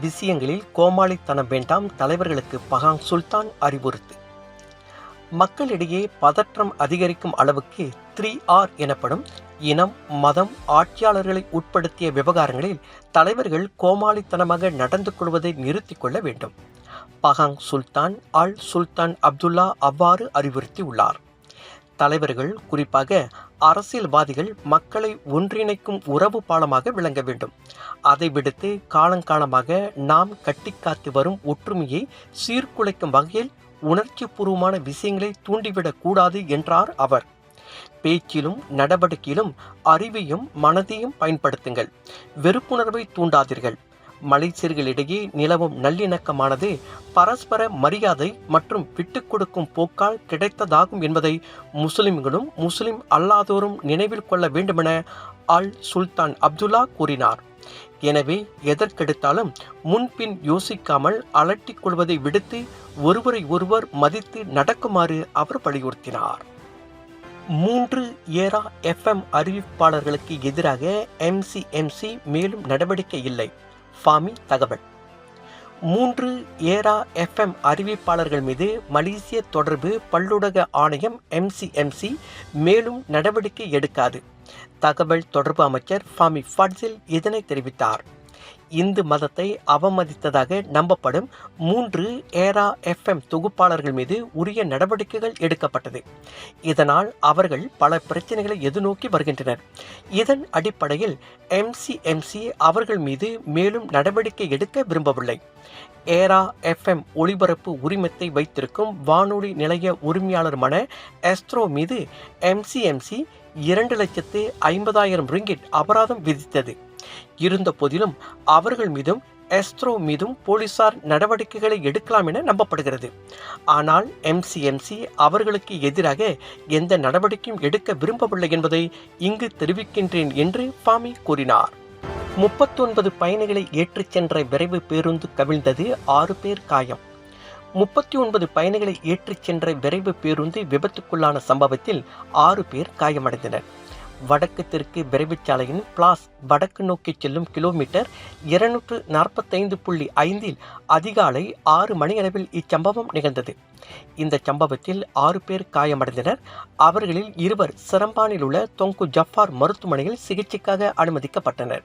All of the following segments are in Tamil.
விஷயங்களில் கோமாளித்தனம் வேண்டாம் தலைவர்களுக்கு பகாங் சுல்தான் அறிவுறுத்து. மக்களிடையே பதற்றம் அதிகரிக்கும் அளவுக்கு த்ரீ ஆர் எனப்படும் இனம் மதம் ஆட்சியாளர்களை உட்படுத்திய விவகாரங்களில் தலைவர்கள் கோமாளித்தனமாக நடந்து கொள்வதை நிறுத்திக் கொள்ள வேண்டும். பகாங் சுல்தான் அல் சுல்தான் அப்துல்லா அவ்வாறு அறிவுறுத்தியுள்ளார். தலைவர்கள் குறிப்பாக அரசியல்வாதிகள் மக்களை ஒன்றிணைக்கும் உறவு பாலமாக விளங்க வேண்டும். அதை விடுத்து காலங்காலமாக நாம் கட்டிக்காத்து வரும் ஒற்றுமையை சீர்குலைக்கும் வகையில் உணர்ச்சிபூர்வமான விஷயங்களை தூண்டிவிடக்கூடாது என்றார் அவர். பேச்சிலும் நடவடிக்கையிலும் அறிவையும் மனதையும் பயன்படுத்துங்கள். வெறுப்புணர்வை தூண்டாதீர்கள். மலைச்சீர்களிடையே நிலவும் நல்லிணக்கமானது பரஸ்பர மரியாதை மற்றும் விட்டுக்கொடுக்கும் போக்கால் கிடைத்ததாகும் என்பதை முஸ்லிம்களும் முஸ்லிம் அல்லாதோரும் நினைவில் கொள்ள வேண்டுமென அல் சுல்தான் அப்துல்லா கூறினார். எனவே எதற்கெடுத்தாலும் முன்பின் யோசிக்காமல் அலட்டிக் கொள்வதை விடுத்து ஒருவரை ஒருவர் மதித்து நடக்குமாறு அவர் வலியுறுத்தினார். மூன்று ஏரா எஃப்எம் அறிவிப்பாளர்களுக்கு எதிராக எம்சிஎம்சி மேலும் நடவடிக்கை இல்லை. ஃபாமி தகவல். மூன்று ஏரா எஃப்எம் அறிவிப்பாளர்கள் மீது மலேசிய தொடர்பு பல்லுலக ஆணையம் எம்சிஎம்சி மேலும் நடவடிக்கை எடுக்காது. தகவல் தொடர்பு அமைச்சர் ஃபாமி ஃபட்ஸில் இதனை தெரிவித்தார். இந்து மதத்தை அவமதித்ததாக நம்பப்படும் மூன்று ஏரா எஃப்எம் தொகுப்பாளர்கள் மீது உரிய நடவடிக்கைகள் எடுக்கப்பட்டது. இதனால் அவர்கள் பல பிரச்சனைகளை எதிர்நோக்கி வருகின்றனர். இதன் அடிப்படையில் எம்சிஎம்சி அவர்கள் மீது மேலும் நடவடிக்கை எடுக்க விரும்பவில்லை. ஏரா எஃப்எம் ஒளிபரப்பு உரிமத்தை வைத்திருக்கும் வானொலி நிலைய உரிமையாளருமான எஸ்ட்ரோ மீது எம்சிஎம்சி இரண்டு லட்சத்து ஐம்பதாயிரம் ரிங்கிட் அபராதம் விதித்தது. இருந்த போதிலும் அவர்கள் மீதும் எஸ்த்ரோ மீதும் போலீசார் நடவடிக்கைகளை எடுக்கலாம் என நம்பப்படுகிறது. ஆனால் எம்சிஎம்சி அவர்களுக்கு எதிராக எந்த நடவடிக்கையும் எடுக்க விரும்பவில்லை என்பதை இங்கு தெரிவிக்கின்றேன் என்று பாமி கூறினார். முப்பத்தொன்பது பயணிகளை ஏற்றிச் சென்ற விரைவு பேருந்து கவிழ்ந்தது ஆறு பேர் காயம். முப்பத்தி ஒன்பது பயணிகளை ஏற்றிச் சென்ற விரைவு பேருந்து விபத்துக்குள்ளான சம்பவத்தில் ஆறு பேர் காயமடைந்தனர். வடக்கு தெற்கு விரைவுச் சாலையின் பிளாஸ் வடக்கு நோக்கி செல்லும் கிலோமீட்டர் இருநூற்று நாற்பத்தைந்து புள்ளி ஐந்தில் அதிகாலை ஆறு மணியளவில் இச்சம்பவம் நிகழ்ந்தது. இந்த சம்பவத்தில் ஆறு பேர் காயமடைந்தனர். அவர்களில் இருவர் சிரம்பானில் உள்ள தொங்கு ஜஃபார் மருத்துவமனையில் சிகிச்சைக்காக அனுமதிக்கப்பட்டனர்.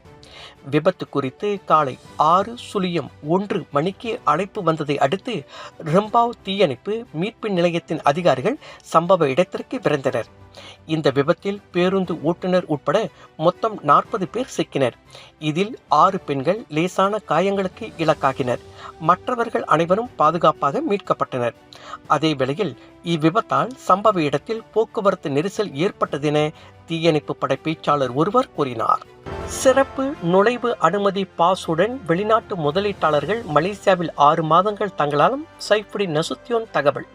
விபத்து குறித்து காலை ஆறு சுழியம் ஒன்று மணிக்கு அழைப்பு வந்ததை அடுத்து ரிம்பாவ் தீயணைப்பு மீட்பு நிலையத்தின் அதிகாரிகள் சம்பவ இடத்திற்கு விரைந்தனர். இந்த விபத்தில் பேருந்து ஓட்டுநர் உட்பட மொத்தம் நாற்பது பேர் சிக்கினர். இதில் ஆறு பெண்கள் லேசான காயங்களுக்கு இலக்காகினர். மற்றவர்கள் அனைவரும் பாதுகாப்பாக மீட்கப்பட்டனர். அதே வேளையில் இவ்விபத்தால் சம்பவ இடத்தில் போக்குவரத்து நெரிசல் ஏற்பட்டதென தீயணைப்பு படை பேச்சாளர் ஒருவர் கூறினார். சிறப்பு நுழைவு அனுமதி பாஸுடன் வெளிநாட்டு முதலீட்டாளர்கள் மலேசியாவில் ஆறு மாதங்கள் தங்களாலும் சைஃபுடின் நசுத்தியோன் தகவல்.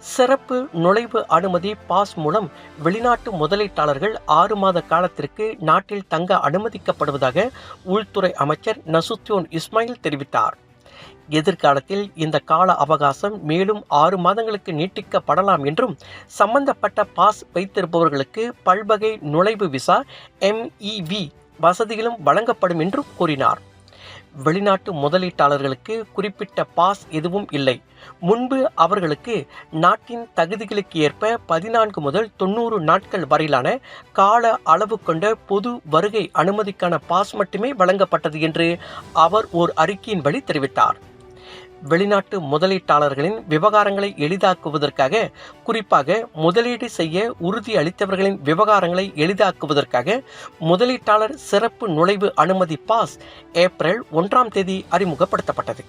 சிறப்பு நுழைவு அனுமதி பாஸ் மூலம் வெளிநாட்டு முதலீட்டாளர்கள் ஆறு மாத காலத்திற்கு நாட்டில் தங்க அனுமதிக்கப்படுவதாக உள்துறை அமைச்சர் நசுத்தியோன் இஸ்மாயில் தெரிவித்தார். எதிர்காலத்தில் இந்த கால அவகாசம் மேலும் ஆறு மாதங்களுக்கு நீட்டிக்கப்படலாம் என்றும் சம்பந்தப்பட்ட பாஸ் வைத்திருப்பவர்களுக்கு பல்வகை நுழைவு விசா எம்இவி வசதிகளும் வழங்கப்படும் என்றும் கூறினார். வெளிநாட்டு முதலீட்டாளர்களுக்கு குறிப்பிட்ட பாஸ் எதுவும் இல்லை. முன்பு அவர்களுக்கு நாட்டின் தகுதிகளுக்கு ஏற்ப பதினான்கு முதல் தொண்ணூறு நாட்கள் வரையிலான கால அளவு கொண்ட பொது வருகை அனுமதிக்கான பாஸ் மட்டுமே வழங்கப்பட்டது என்று அவர் ஓர் அறிக்கையின் வழி தெரிவித்தார். வெளிநாட்டு முதலீட்டாளர்களின் விவகாரங்களை எளிதாக்குவதற்காக குறிப்பாக முதலீடு செய்ய உறுதி அளித்தவர்களின் விவகாரங்களை எளிதாக்குவதற்காக முதலீட்டாளர் சிறப்பு நுழைவு அனுமதி பாஸ் ஏப்ரல் ஒன்றாம் தேதி அறிமுகப்படுத்தப்பட்டது.